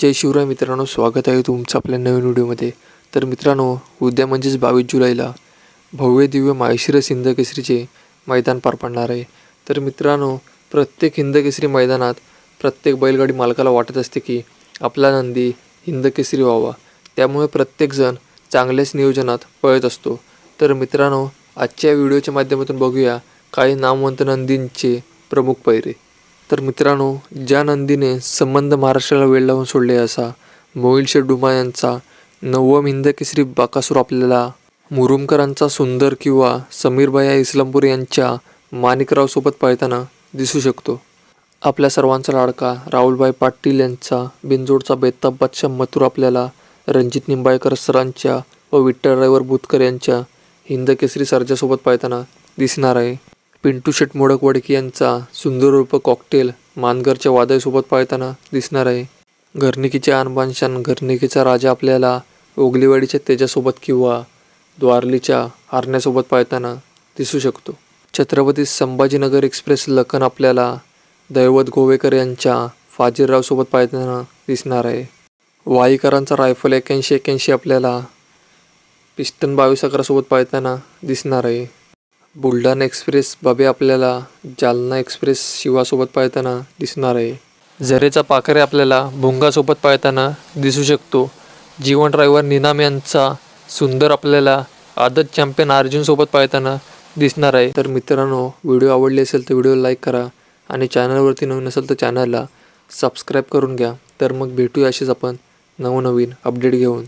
जय शिवराय मित्रांनो स्वागत आहे तुमचं आपल्या नवीन व्हिडिओमध्ये. तर मित्रांनो उद्या म्हणजेच बावीस जुलैला भव्य दिव्य माहेशिरस हिंदकेसरीचे मैदान पार पडणार आहे. तर मित्रांनो प्रत्येक हिंदकेसरी मैदानात प्रत्येक बैलगाडी मालकाला वाटत असते की आपला नंदी हिंदकेसरी व्हावा. त्यामुळे प्रत्येकजण चांगल्याच नियोजनात पळत असतो. तर मित्रांनो आजच्या व्हिडिओच्या माध्यमातून बघूया काही नामवंत नंदींचे प्रमुख पैरे. तर मित्रांनो ज्या नंदीने संबंध महाराष्ट्राला वेळ लावून सोडले असा मोहिल शेडुमा यांचा नवम हिंद केसरी बाकासूर आपल्याला मुरुमकरांचा सुंदर किंवा समीरबाया इस्लामपूर यांच्या माणिकरावसोबत पाळताना दिसू शकतो. आपल्या सर्वांचा लाडका राहुलभाई पाटील यांचा बिनजोडचा बेताब बादशाह मथुर आपल्याला रणजित निंबाळकर सरांच्या व विठ्ठल ड्रायव्हर बुतकर यांच्या हिंद केसरी सर्जासोबत पळताना दिसणार आहे. पिंटू शेट मोडकवडकी यांचा सुंदर रूप कॉकटेल मानगरच्या वादळसोबत पाळताना दिसणार आहे. घरनिकीच्या आनबानशान घरनिकीचा राजा आपल्याला ओगलीवाडीच्या तेजासोबत किंवा द्वारलीच्या हारण्यासोबत पाळताना दिसू शकतो. छत्रपती संभाजीनगर एक्सप्रेस लखन आपल्याला दैवत गोवेकर यांच्या फाजीररावसोबत पाळताना दिसणार आहे. वाईकरांचा रायफल एक्याऐंशी एक्याऐंशी आपल्याला पिस्टन बावीस अकरासोबत पाळताना दिसणार आहे. बुलढाणा एक्सप्रेस बाबे आपल्याला जालना एक्सप्रेस शिवासोबत पाळताना दिसणार आहे. झरेचा पाखरे आपल्याला भुंगासोबत पाळताना दिसू शकतो. जीवन ड्रायव्हर निनाम यांचा सुंदर आपल्याला आदत चॅम्पियन अर्जुनसोबत पाळताना दिसणार आहे. तर मित्रांनो व्हिडिओ आवडले असेल तर व्हिडिओ लाईक करा आणि चॅनलवरती नवीन असेल तर चॅनलला सबस्क्राईब करून घ्या. तर मग भेटूया अशीच आपण नवनवीन अपडेट घेऊन.